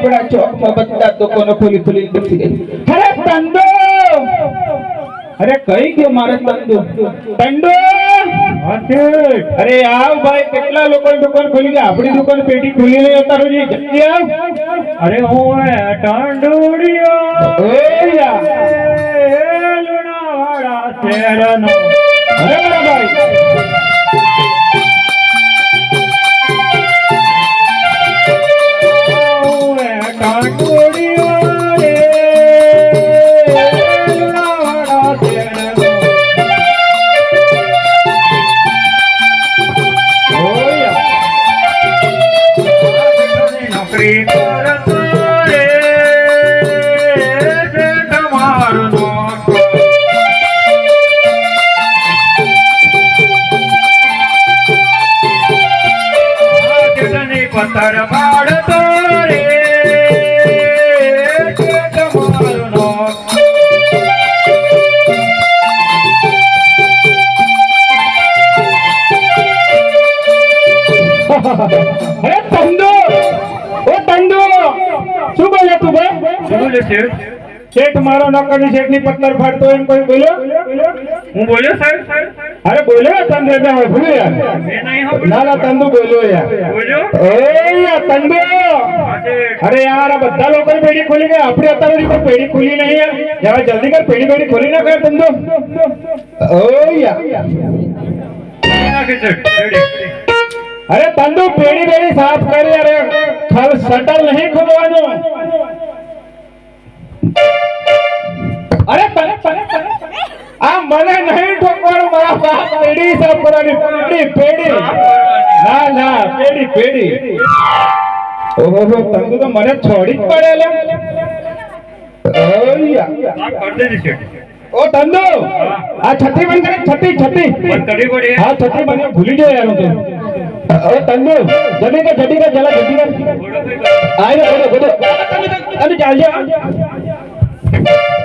આપણા ચોકમાં બધા દુકાનો ખોલી ખોલી બેસી ગઈ અરે તંદો અરે કઈ ગયો મારે તંદો તંડો અરે આવ ભાઈ કેટલા લોકો દુકાન ખોલી ગયા આપણી દુકાન પેટી ખોલી લઈ અત્યારે જી જલ્દી આવ. અરે હું ટાંડોડિયો યા. લુણાવાડા શહેરનો. અરે કેટલની પાડતો રે છે તમારો નોકર. તંદો ઓ તંદો શું બોલે તું ભાઈ? શું બોલે શેઠ મારો નોકરની શેઠની પત્તર ફાડતો એમ કોઈ બોલ્યો? હું બોલ્યો સાહેબ? અરે બોલ્યો તંદુ એટલે હવે ભૂલ્યો યાર મેં નહીં સાંભળ્યું. ના ના તંદુ બોલ્યો યાર બોલ્યો ઓય તંદુ હા, શેઠ. અરે યાર આ બધા લોકો પેઢી ખોલી ગઈ આપણે અત્યારે કોઈ પેઢી ખોલી નહીં યાર જરા જલ્દી કર પેઢી પેઢી ખોલી નાખ યાર તંદુ ઓય નાખે છે રેડી. અરે તંદુ પેઢી પેઢી સાફ કરી અરે ખલ શટર નહીં ખોલવાનું અરે તને તને તને આ મને નહીં ઠોકવાનું મારા બાપ પેઢી સાફ કરવાની પેઢી પેઢી ના ના પેઢી પેઢી ઓહો તમે તો મને છોડી જ પડે લે. ઓ આ છઠ્ઠી બંધ કરવી પડે હા છત્રી બંધ ભૂલી જાય યાર તો. ઓ તંદુ જલા જલ્દી કર બોલો બોલો. તમે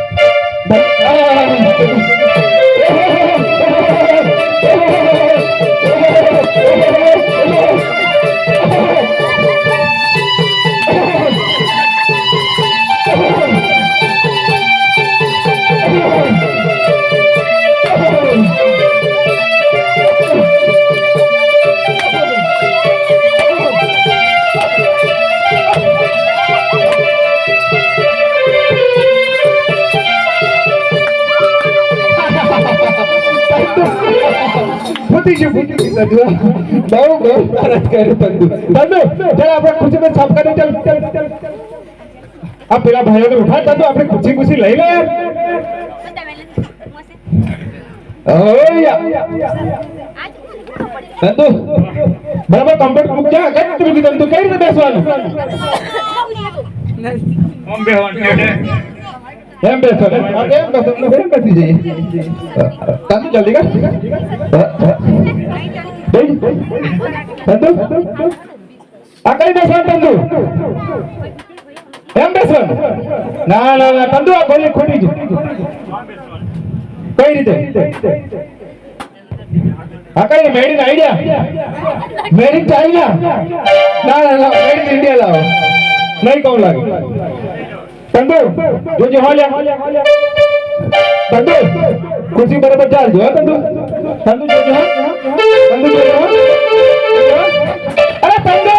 ચાલજો ફૂટી ગયું બહુ બહુ સરસ કર્યું તંદુ તંદુ ચાલ આપણે ખુશી માં સાફ કરી ચાલ ચાલ ચાલ પેલા ભાઈઓને ઉઠા તંદુ આપણે ખુશી ખુશી લઈ લે યાર બરાબર કમ્પ્લીટ મૂક ક્યાં રીતે મૂકી તંદુ કઈ રીતે બેસવાનું આમ બેહવાનું. એમ બેસો ને એમ બેસો એમ બેસી જઈએ તંદુ જલ્દી કર બેસ આ કઈ બેસવાનું તંદુ એમ બેસવાનું ના ના ના તંદુ આ ગોળી ખોટી છે કઈ રીતે આ કઈ made in idea made in China ના ના ના મેડ ઇન ઇન્ડિયા લાવો નહીં કહું લાગે તંદુ જોજો હોલ્યા. બંધુ ખુશી બરાબર ચાલજો હા બંધુ બંધુ જોજો બંધુ જોજો અરે તંદુ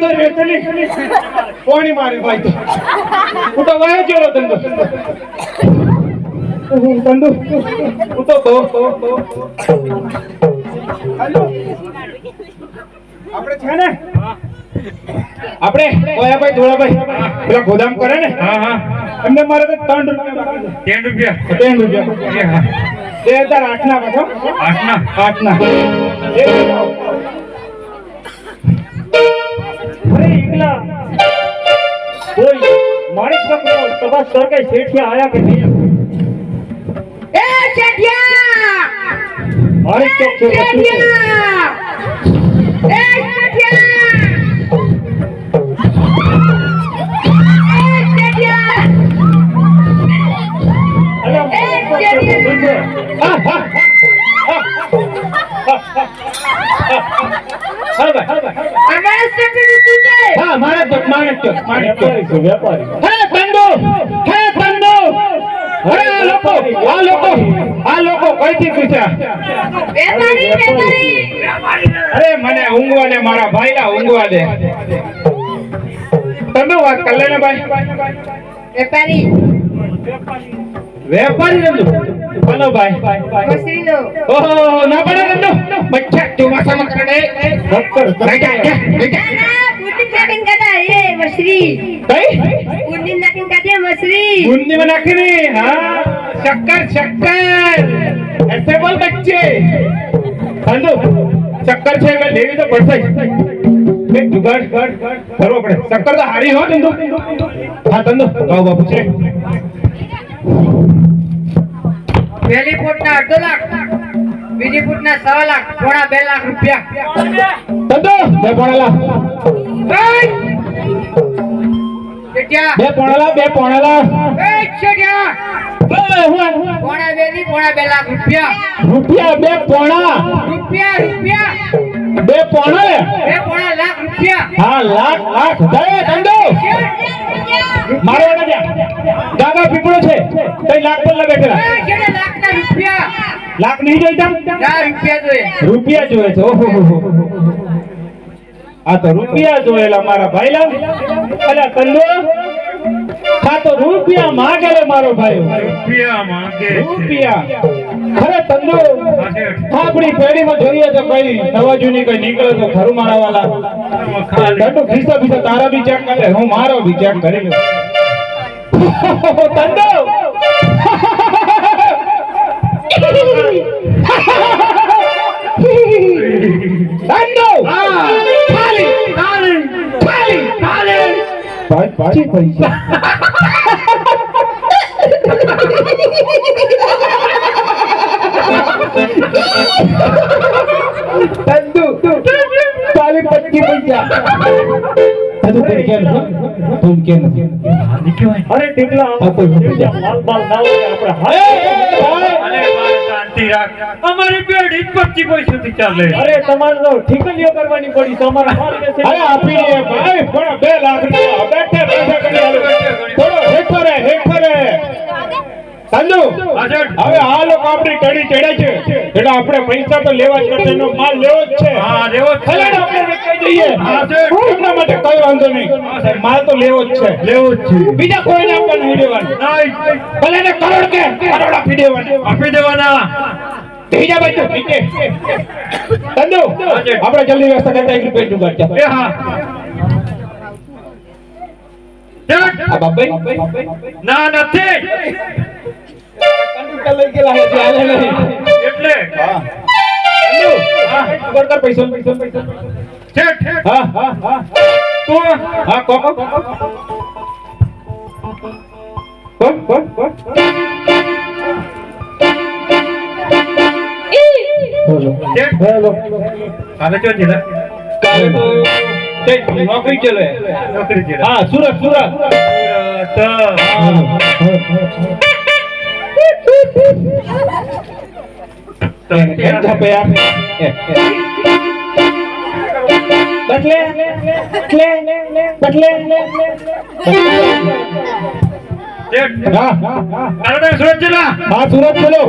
ધંધો વેચલી કોની મારી ભાઈ તો? હું તો વાયો ચેલો ધંધો. ધંધો. હું તો તો આપણે છે ને? આપણે? ઓયાભાઈ ધોળાભાઈ. પેલા ગોદામ કરે ને? હા હા. એમને મારે તો ત્રણ રૂપિયા ત્રણ રૂપિયા? ત્રણ રૂપિયા. હા. બે હજાર આઠ ના પાછો આઠના? આઠ ના કોઈ માણિક પકડો તમારા સરકારી શેઠિયા આયા કે નહીં એ શેઠિયા! માણિક ચોક શેઠિયા! એ હે ધંધો હે ધંધો અરે આ લોકો આ લોકો આ લોકો કઈથી પૂછ્યા અરે મને ઊંઘવા દે મારા ભાઈલા ઊંઘવા દે. તમે વાત કર લેને ભાઈ. વેપારી વેપારી ધંધો હાલો ભાઈ. મસરીનો ઓહો ના પડે ધંધો બચ્ચા તું કરે સત્તર લઈ એ મસરી કઈ બુદ્ધિ નાખીને કાઢે મસરી बूंदी में नाखनी हाँ शक्कर शक्कर ऐसे बोल बच्चे धंधो शक्कर છે એટલે લેવી તો પડશે જ. એક જુગાડ કરવો પડે શક્કર તો હારી હો ધંધો હા ધંધો ભાવ બાપુ છે પહેલી ફૂટના અડધો લાખ બીજી ફૂટના સવા લાખ પોણા બે લાખ રૂપિયા ધંધો બે પોણાલા શેઠિયા, બે પોણાલા બે પોણાલા. હું, હું. પોણા બે ની પોણા બે લાખ રૂપિયા. રૂપિયા બે પોણા. રૂપિયા રૂપિયા. બે પોણા? બે પોણા લાખ રૂપિયા. હા લાખ લાખ દે ધંધો મારો જા. ગાગા પીપળો છે. કઈ લાખ પર બેઠેલા એ શેઠે લાખના રૂપિયા. લાખ નહીં જોઈતા ના રૂપિયા જોઈએ. રૂપિયા જોઈએ છે. ઓહો હો હો. આ તો રૂપિયા જોયેલા મારા ભાઈલા. અલ્યા કંદો આ તો રૂપિયા માંગે મારો ભાઈ રૂપિયા માંગે છે. રૂપિયા. અરે તંદો આપણી પેઢીમાં જોઈએ તો કઈ નવા જૂની કઈ નીકળે તો ખરું મારા વાલા તંદુ ખિસ્સા ખિસ્સા તારા બી ચેક કરે. હું મારો બી ચેક કરી લઉં. તંદો તંદો ખાલી ખાલી ખાલી ખાલી ભાઈ પાછી પૈસા તંદુ ખાલી પચી પૈસા તંદુ તું કેમ છે તું કેમ છે અરે ટીકલા હા, કોઈ મૂકી જા. માલ બાલ ના હોય આપણે અરે હાય અરે ભાઈ થી કોઈ સુધી જ ચાલે. અરે તમારે તો ઠીકલીઓ કરવાની પડી તમારા અમારા માલ વેચે. અરે આપી દે ભાઈ પણ 2 લાખ રૂપિયા. બેઠે બેઠે કરી. થોડો હેઠો રે હેઠો સંજુ હવે આ લોકો આપણી કડી ચડે છે. એટલે આપણે પૈસા તો લેવા જ પડશે એનો માલ લેવો જ છે. હા લેવો જ છે. આપણે કહી દઈએ. એમના માટે કઈ વાંધો નહીં. માલ તો લેવો જ છે. લેવો જ છે. બીજા કોઈને આપણને નહીં દેવાનું. ભલે ને કરોડ કે કરોડ આપી દેવાના. આપી દેવાના. બીજા બાજુ નીચે સંજુ આપણે જલ્દી વ્યવસ્થા કરતા એક રૂપિયા નું. એ હા. બાપભાઈ ના નથી. કંડુકા લઈ ગયેલા છે જે નહીં. એટલે. હા. કંડુ, હા, જુગાડ કર પૈસો પૈસો પૈસો. શેઠ, હા હા હા. તું હા કો કો કો કો કો બોલો. બોલો. હવે જો જરા ચલે. નોકરી હા સુરત સુરત. સુરત. ચલો હા. સુરત ચલો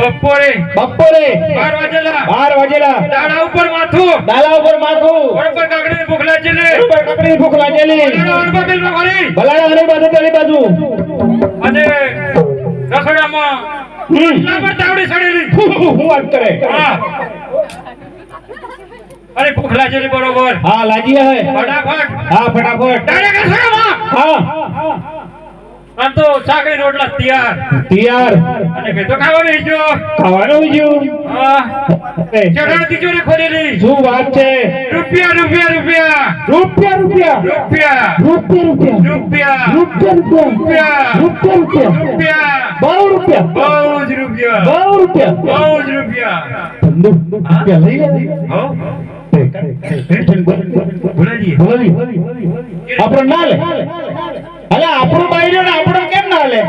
બપોરે. બપોરે. 12 વાજેલા 12 વાજેલા દાડા ઉપર માથું. ડાળા ઉપર માથું. બરોબર કાકડી ભૂખ લાગેલી. ઉપર કકડી ભૂખ લાગેલી. ભલાડા અને બાજુ. પેલી બાજુ. અને રસોડામાં હમ. લાંબા તાવડી સડેલી. હું વાત કરે? હા. અરે ભૂખ લાગેલી બરોબર. હા લાગી હે. ફટાફટ. હા ફટાફટ. ડાયરેક્ટ રસોડામાં હા. આમ તો સાકરી રોટલા તૈયાર. તૈયાર. અને મેં તો ખાવાનું ઈજો ખાવાનું ઈજો હા. એ, ચઢણ તિજોરી ખોલેલી. શું વાત છે? રૂપિયા રૂપિયા રૂપિયા. રૂપિયા રૂપિયા? રૂપિયા. રૂપિયા રૂપિયા? રૂપિયા. રૂપિયા રૂપિયા? રૂપિયા. રૂપિયા રૂપિયા? બહુ રૂપિયા? બહુ જ રૂપિયા. બહુ રૂપિયા? બહુ જ રૂપિયા. રૂપિયા લઈ લે હો? ભૂલાજી આપણો ના લે અલે આપણું બાયરો ને આપણો કેમ ના લે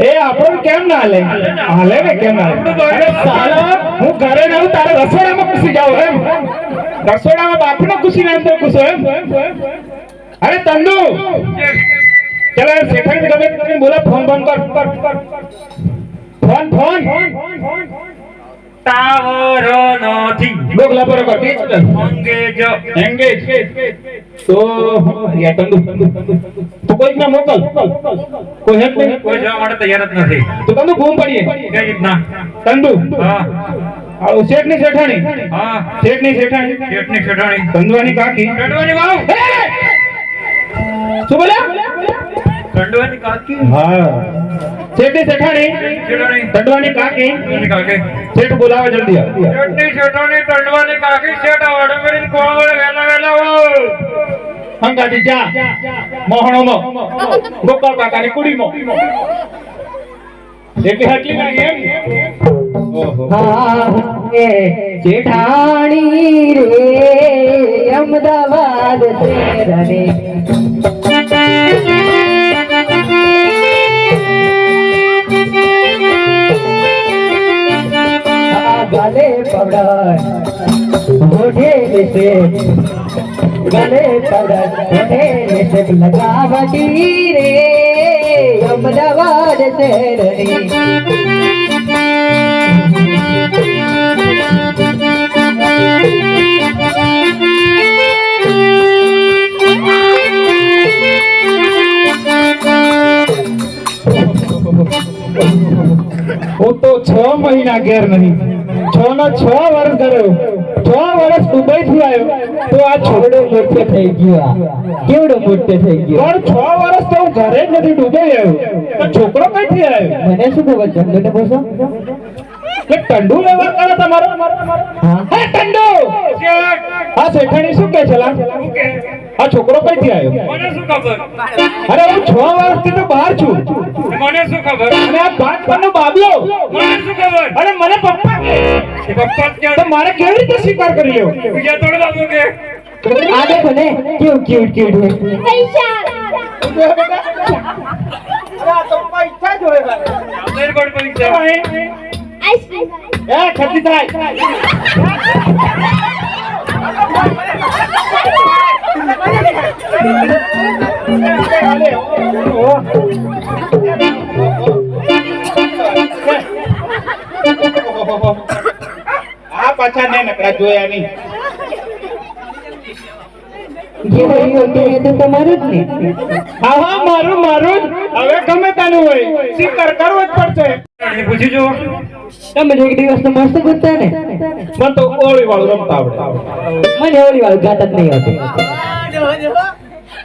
એ આપણું કેમ ના લે હાલે ને કેમ ના લે સાલા હું ઘરે રહું તારે રસોડામાં ઘૂસી જાવ એમ રસોડામાં બાપનો ઘૂસી ને અંદર ઘૂસો એમ અરે તંદુ ચલો યાર શેઠાણી ગમે તમે બોલા ફોન ફોન કર ફોન ફોન! ટાવર નથી. ડોકલા પર કર અંગેજ એંગેજ તો યા તો કોઈ ના મોકલ. કોઈ હેલ્પ નહીં? કોઈ જવા માટે તૈયાર જ નથી. તો કંદુ ઘૂમ પડીએ. કઈ રીતના? તંદુ હા. આવો શેઠની શેઠાણી. હા. શેઠની શેઠાણી. શેઠની શેઠાણી. તંદુવાની કાકી. કંડવાની વાવ. શું બોલ્યા? ટંડવાની કાકી? હા. છેટી જેઠાણી ટંડવાની કાકી? કાકી. છેટ બોલાવો જલ્દી આવો છેટની જેઠાણી ટંડવાની કાકી. છેટ આવડે મેરી કોણ વેલા વેલા આવો? હંગાથી જા. મોહણોમો. ગોપાલ કાકાની કુડીમો. એટલે હટલી ના એમ જેઠાણી રે અમદાવાદ તેરને પવડર મોઢે શહેરની હું તો છ મહિના ઘેર નહીં. છ નો છ વર્ષ કર્યો. છ વર્ષ દુબઈ થી આવ્યો. તો આ છોકરો મોટો થઈ ગયો કેવડો મોટો થઈ ગયો? પણ છ વર્ષ તો હું ઘરે જ નથી દુબઈ આવ્યો. છોકરો કઈથી આવ્યો? મને શું ખબર? ચંદુ ને પૂછો કે ટંડુ વ્યવહાર કરે તમારો? હે આ શેઠાણી શું કે છે લા? આ છોકરો કઈથી આવ્યો? મને શું ખબર? અરે હું છ વર્ષથી તો બહાર છું. મને શું ખબર? અને આ પાંચ પરનો બાબલો. મને શું ખબર? અરે મને પપ્પા કે એ પપ્પા જ તો મારે કેવી રીતે સ્વીકાર કરી લેવો? બીજા તોડ બાબુ કે? આ દેખો ને કેવું ક્યુટ ક્યુટ હે એરપોર્ટ પરીક્ષા. એ ખર્ચી થાય. આ પાછા ને નકરા જોયા નહીં. જે હોય તે તો તમારું જ ને હા હા મારું મારું હવે ગમે તાનું હોય. સ્વીકાર કરવો જ પડશે. પૂછી જો તમે એક દિવસ તો મસ્ત ને. મને તો ઓળી વાળું રમતા આવડે. મને ઓલી વાળું ગાત જ નહીં આવતી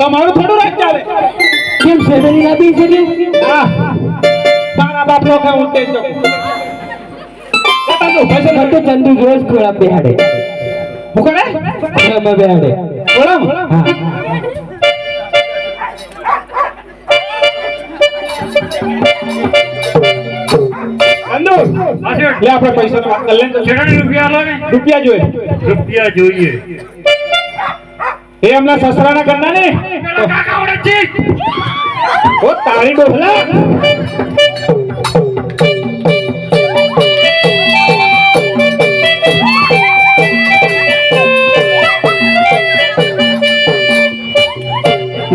તમારું થોડું રાજ ચાલે. કેમ શેરડી લાબી છે કે હા. તારા બાપનો કે હું જ દઈ શકું પૈસા તો ચંદુ રોજ ખોળા બેહાડે. હું કરે? ખોળામાં બેહાડે. ઓળમ હા. આપણે પૈસા વાત કરી રૂપિયા આલો રૂપિયા જોઈએ. રૂપિયા જોઈએ. એ એમના સસરાના કરના ને? ઓ તારી ડોહલા.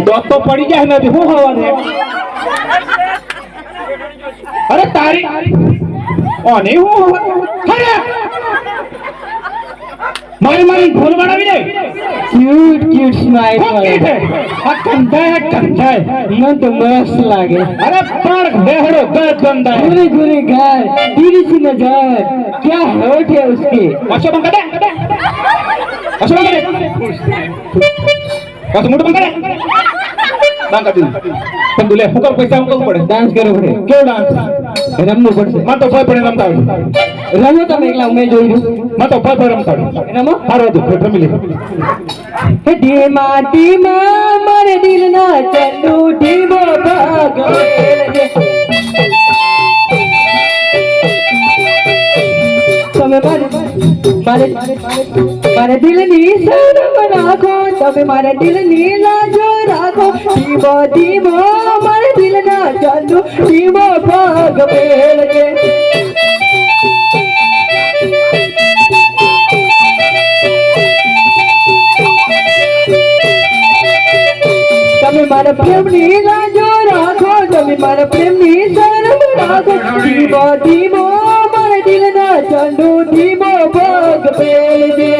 દોત તો પડી જાય નથી શું હવાને? અરે તારી ઓને હું અરે મારી મારી ઢોલ વડાવી દે ક્યુટ ક્યુટ સ્માઈલ કરે આ કંધાય કંધાય. મને તો મસ્ત લાગે. અરે પણ બેહડો ગર બંધાય ગુરી ગુરી ગાય. દીદી કી જાય ક્યા હોઠ હે ઉસકે? અશો બંગ કરે. અશો બંગ કરે. બસ મોટો બંગ કરે? બંગ કરી પણ દુલે ફકર પૈસા ઉકલ પડે. ડાન્સ કરવો પડે. કેવો ડાન્સ રમવું પડશે. માં તો ભય પણ રમતા આવડે રમો તમે એકલા મેં જોયું માં તો ભય પડે રમતા આવડે એનામાં સારું હતું ફેર રમી લે. હે ધીમા ધીમા મારે દિલના ચંદુ ધીમો ભાગ તમે મારે મારે દિલની શરમ રાખો, તમે મારા દિલની લાજો રાખો. ધીમો ધીમો, મારે દિલના ચંદુ, ધીમો ભાગ મેળગે. તમે મારા પ્રેમની લાજો રાખો, તમે મારા પ્રેમની શરમ રાખો. ધીમો ધીમો, મારા દિલના ચંડુ ધીમો ભગ પેલજે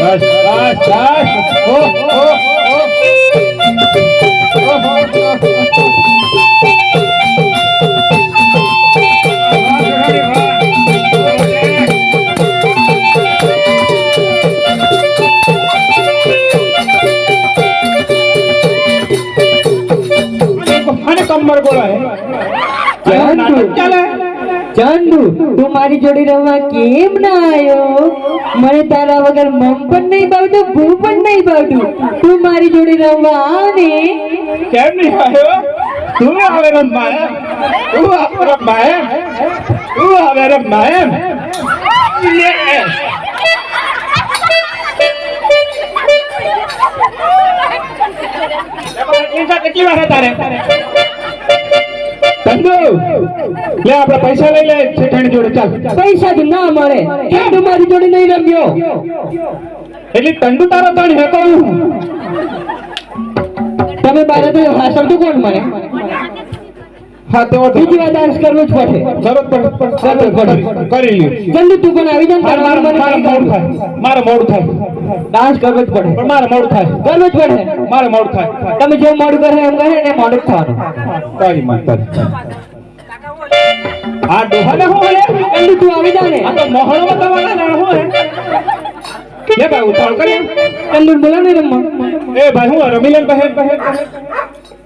બસ બસ બસ. ઓ ઓ ઓ અને કમર બોલા હે નાટક ચાલે ચંદુ તું મારી જોડે રમવા કેમ ના આવ્યો મને તારા વગર મમ પણ નહીં ભાવતું ભૂ પણ નહીં ભાવતું તું મારી જોડે રમવા આવ ને કેમ નહીં આવ્યો તું આવે રમવા એમ તું આવે રમવા એમ તું આવે રમવા એમ લે એમ. એમાં ચિંતા કેટલી વાર છે તારે ચંદુ લે આપણે પૈસા લઈ લે છેઠાણી જોડે ચાલ. પૈસા જ ના મળે. તું મારી જોડે નહીં રમ્યો. એટલે તંડુ તારો તણ હેતો તમે બારે તો હાસવતું કોણ મને હા તો બીજી વાર ડાન્સ કરવો જ પડશે જરૂર પડે. કરી કરી લ્યો. ચંદુ તું પણ આવી જા મારે મારે મોડું થાય. મારે મોડું થાય. ડાન્સ કરવો જ પડે. પણ મારે મોડું થાય. કરવું જ પડે. મારે મોડું થાય. તમે જે મોડું કરે એમ કહે ને મોડું થવાનું. તારી માતા આ ડોહાને હું હે ચંદુ તું આવી જા ને આ તો ના હું હે ભાઈ ઉતાવળ કરી. ચંદુ બોલા ને રમવા. એ ભાઈ હું રમી બહેન પહેર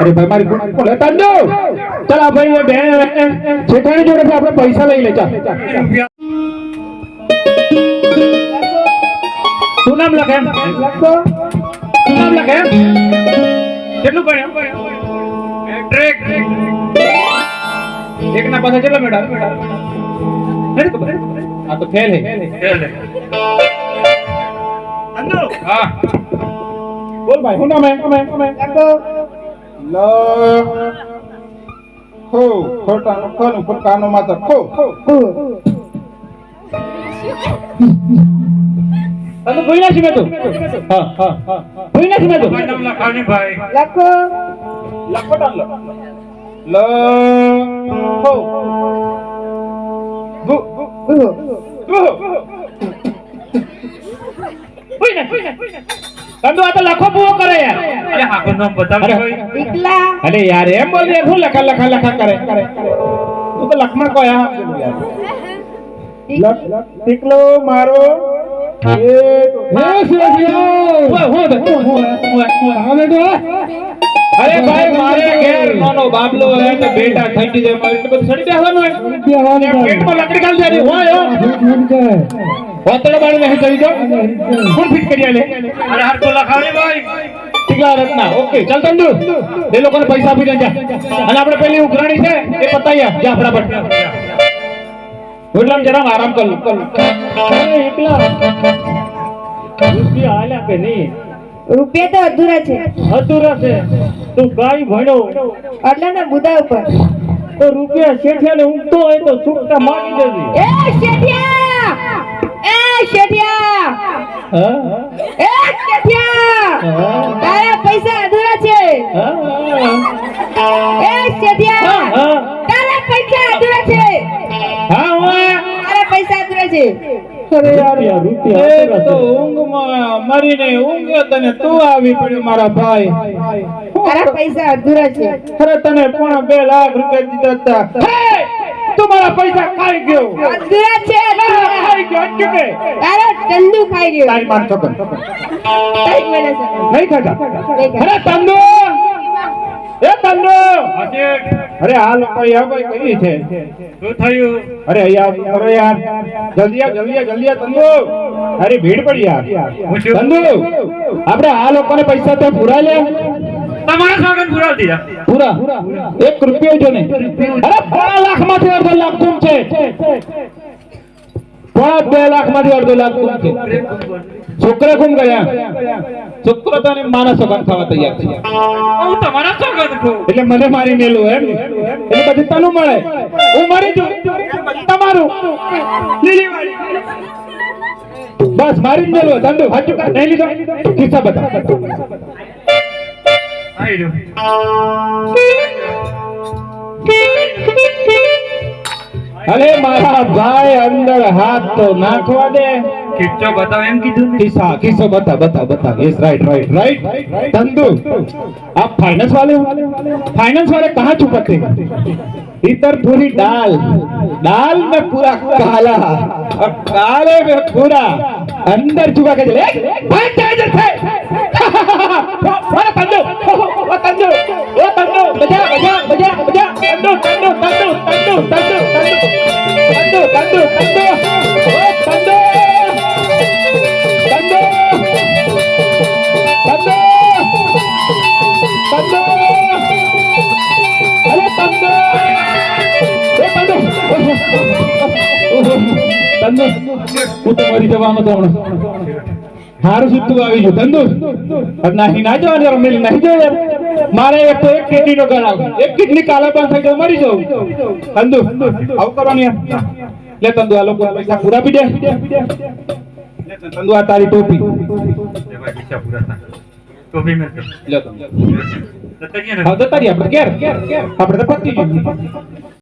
અરે ભાઈ મારી બોલે તંડુ ચાલ આ ભાઈ બેન જેઠાણી જોડેથી આપણે પૈસા લઈ લે શું નામ લખે એમ. શું નામ લખે એમ. કેટલું ભણ્યો? ટ્રેક એક ના પાસે કેટલા મેડા નથી ખબર. આ તો ફેલ હે. હા. બોલ ભાઈ શું નામ હે? લ ખો ખોટાનો ખોનું ફટકાનો માત્ર ખો તમે ભૂલી નાખી મેં તો હા હા હા. ભૂલી નાખી મેં તો મારું નામ લખાવની ભાઈ લખો લખોટા લ લ હો ગુ ગુ ઉહો. ગુ ભૂલી નાખ ભૂલી નાખ કંદુ આ તો લખો પૂરો કરે યાર. અરે આખું નામ બતાવો. ભાઈ. અરે યાર એમ બોલ યાર શું લખા લખા લખા કરે? તું તો લખમાં આ ટીકલો મારો. અરે ભાઈ મારે ઘેર નાનો બાબલો હે. તો બેટા ઠંડી જાય મારે તો સડી બેહવાનું હોય. પેટમાં લકડી કાલ જાય હોય હો હોતડે બાળી નહીં ચડી જાઓ કોણ ફિટ કરી આલે? અરે હાર તો લખાવે ભાઈ. ટીકલા રત્ના. ઓકે ચાલ તંદુ એ લોકોને પૈસા આપી દેજા. અને આપણે પેલી ઉઘરાણી છે એ પતાઈ જા ફટાફટ. એટલામાં જરા આરામ કર. લો, એકલા. રૂપિયા હાલ્યા કે નહીં? રૂપિયા તો અધૂરા છે. અધૂરા છે. તું ગાય ભણ્યો. એટલે ને બુધા ઉપર. તો રૂપિયા શેઠિયાને ઊંઘતો હોય તો છૂટતા માગી દેજે. એ શેઠિયા! એ શેઠિયા! એ શેઠિયા! તારા પૈસા અધૂરા છે. એ શેઠિયા! તારા પૈસા અધૂરા છે. હા, ઓય. તારા પૈસા અધૂરા છે. અરે યાર, રૂપિયા, રૂપિયા તો ઊંઘમાં મરીને ઊંઘ્યો તને તું આવી પડ્યો મારા ભાઈ. તારા પૈસા અધૂરા છે. અરે તને પણ બે લાખ રૂપિયા દીધા હતા. હે! તું મારા પૈસા ખાઈ ગયો. અધૂરા છે અધૂરા. ખાઈ ગયો ચૂકે અરે ચંદુ ખાઈ ગયો. તારી માર છોકર નહીં ખાતા અરે તંદુ! એ તંદુ! અરે આ લોકો યાર ભાઈ કઈ છે? શું થયું? અરે અહીંયા કરો યાર જલ્દી આ જલ્દી આ જલ્દી આ તંદુ! અરે ભીડ પડી યાર. તંદુ! આપણે આ લોકોને પૈસા તો પૂરા લે. તમારા સ્વાગત પૂરા દીધા પૂરા. એક રૂપિયો જો નહીં. અરે પોણા લાખમાંથી અડધો લાખ છે. પોણા બે લાખમાંથી અડધો લાખ તું છે. છોકરા ગુમ ગયા. છોકરો તો માના સગન થવા તૈયાર છે. હું તમારા સ્વાગત છું એટલે મને મારી મેલું એમ? એટલે પછી તનું મળે. હું મરી જઉં. તમારું. લીલી વાળી બસ મારી જ મેલું. ધંધો. હાચું નહીં લીધો? કિસ્સા બતા અરે મારા ભાઈ અંદર હાથ તો નાખવા દે કિચ્ચો બતાવ એમ કીધું ને किसा किसो बता बता बता यस राइट राइट राइट तंदू आप फाइनेंस वाले हो फाइनेंस वाले कहाँ छुपाते हैं इधर पूरी दाल दाल में पूरा काला और काले में पूरा अंदर छुपा के चले भाई क्या इधर મારા તંદુ ઓ તંદુ ઓ તંદુ મજા મજા મજા મજા તંદુ તંદુ તંદુ એ તંદુ તંદુ હું તો મરી તો હમણાં હારું સુતું આવી ગયું તંદુર નાહી ના જવાનું યાર મિલ નહીં જો યાર. મારે એક તો એક કિડની નો ગણાવ એક કિડની કાલા પણ થઈ જાય મરી જાઉં તંદુ આવું કરવાની લે તંદુ આ લોકો પૈસા પૂરા પી દે. લે તંદુ આ તારી ટોપી. લે બી મેં લ્યો તમે તો. કરીએ ને હા તો તારી આપણે ઘેર. આપણે તો પતી ગયું